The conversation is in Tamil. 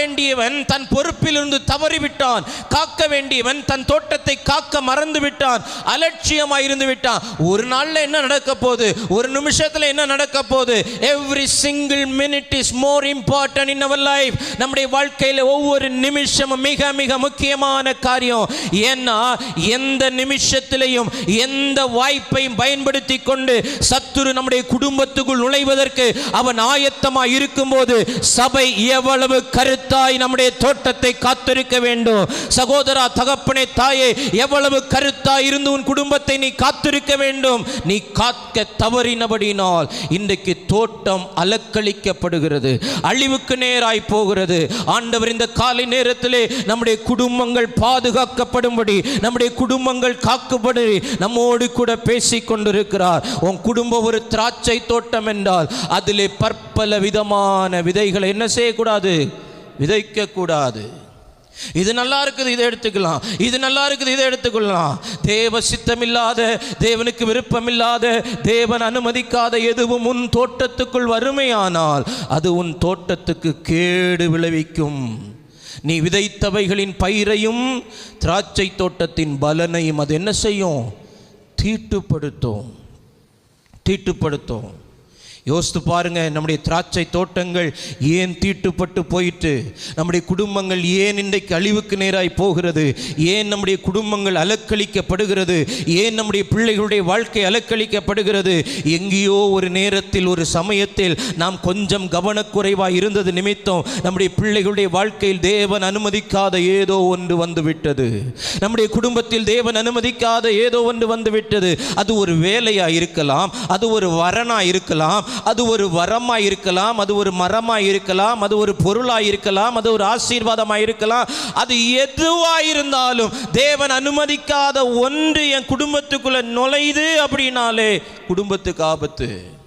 வேண்டியவன் தன் பொறுப்பிலிருந்து தவறிவிட்டான். காக்க வேண்டியவன் தன் தோட்டத்தை காக்க மறந்து விட்டான் அலட்சியமாக இருந்து விட்டான் ஒரு நாளில் என்ன நடக்க போகுது? ஒரு நிமிஷத்தில் என்ன நடக்க போகுது? Every single minute is more important in our life நம்முடைய வாழ்க்கையில ஒவ்வொரு நிமிஷமும் மிக மிக முக்கியமான காரியம். ஏன்னா எந்த நிமிஷத்திலையும் எந்த வாய்ப்பையும் பயன்படுத்தி கொண்டு சத்துரு நம்முடைய குடும்பத்துக்குள் நுழைவதற்கு அவன் ஆயத்தமா இருக்கும்போது சபை எவ்வளவு கருத்து தாய் நம்முடைய தோட்டத்தை காத்திருக்க வேண்டும். சகோதரா தகப்பனே தாயே எவ்வளவு கருத்தாய் இருந்து உன் குடும்பத்தை நீ காத்திருக்க வேண்டும். நீ காக்க தவறினபடினால் இன்றைக்கு தோட்டம் அலக்களிக்கப்படுகிறது. அழிவுக்கு நேராய் போகிறது. ஆண்டவர் இந்த காலை நேரத்திலே நம்முடைய குடும்பங்கள் பாதுகாக்கப்படும்படி நம்முடைய குடும்பங்கள் காக்கப்படி நம்மோடு கூட பேசிக் கொண்டிருக்கிறார். உன் குடும்பம் ஒரு திராட்சை தோட்டம் என்றால் அதிலே பற்பல விதமான விதைகளை என்ன செய்யக்கூடாது? விதைக்க கூடாது இது நல்லா இருக்குது இதை எடுத்துக்கலாம். இது நல்லா இருக்குது இதை எடுத்துக்கொள்ளலாம் தேவ சித்தமில்லாத தேவனுக்கு விருப்பமில்லாத தேவன் அனுமதிக்காத எதுவும் உன் தோட்டத்துக்குள் வறுமையானால் அது உன் தோட்டத்துக்கு கேடு விளைவிக்கும். நீ விதைத்தவைகளின் பயிரையும் திராட்சை தோட்டத்தின் பலனையும் அது என்ன செய்யும்? தீட்டுப்படுத்தும். தீட்டுப்படுத்தும். யோசித்து பாருங்க நம்முடைய திராட்சை தோட்டங்கள் ஏன் தீட்டுப்பட்டு போயிட்டு நம்முடைய குடும்பங்கள் ஏன் இன்றைக்கு அழிவுக்கு நேராய் போகிறது? ஏன் நம்முடைய குடும்பங்கள் அலக்களிக்கப்படுகிறது ஏன் நம்முடைய பிள்ளைகளுடைய வாழ்க்கை அலக்களிக்கப்படுகிறது எங்கேயோ ஒரு நேரத்தில் ஒரு சமயத்தில் நாம் கொஞ்சம் கவனக்குறைவாக இருந்தது நிமித்தம் நம்முடைய பிள்ளைகளுடைய வாழ்க்கையில் தேவன் அனுமதிக்காத ஏதோ ஒன்று வந்துவிட்டது. நம்முடைய குடும்பத்தில் தேவன் அனுமதிக்காத ஏதோ ஒன்று வந்துவிட்டது. அது ஒரு வேலையாக இருக்கலாம் அது ஒரு வரனா இருக்கலாம் அது ஒரு வரமா இருக்கலாம் அது ஒரு மரமா இருக்கலாம் அது ஒரு பொருளா இருக்கலாம் அது ஒரு ஆசீர்வாதமா இருக்கலாம் அது எதுவா இருந்தாலும் தேவன் அனுமதிக்காத ஒன்று என் குடும்பத்துக்குள்ள நுழையுது அப்படின்னாலே குடும்பத்துக்கு ஆபத்து.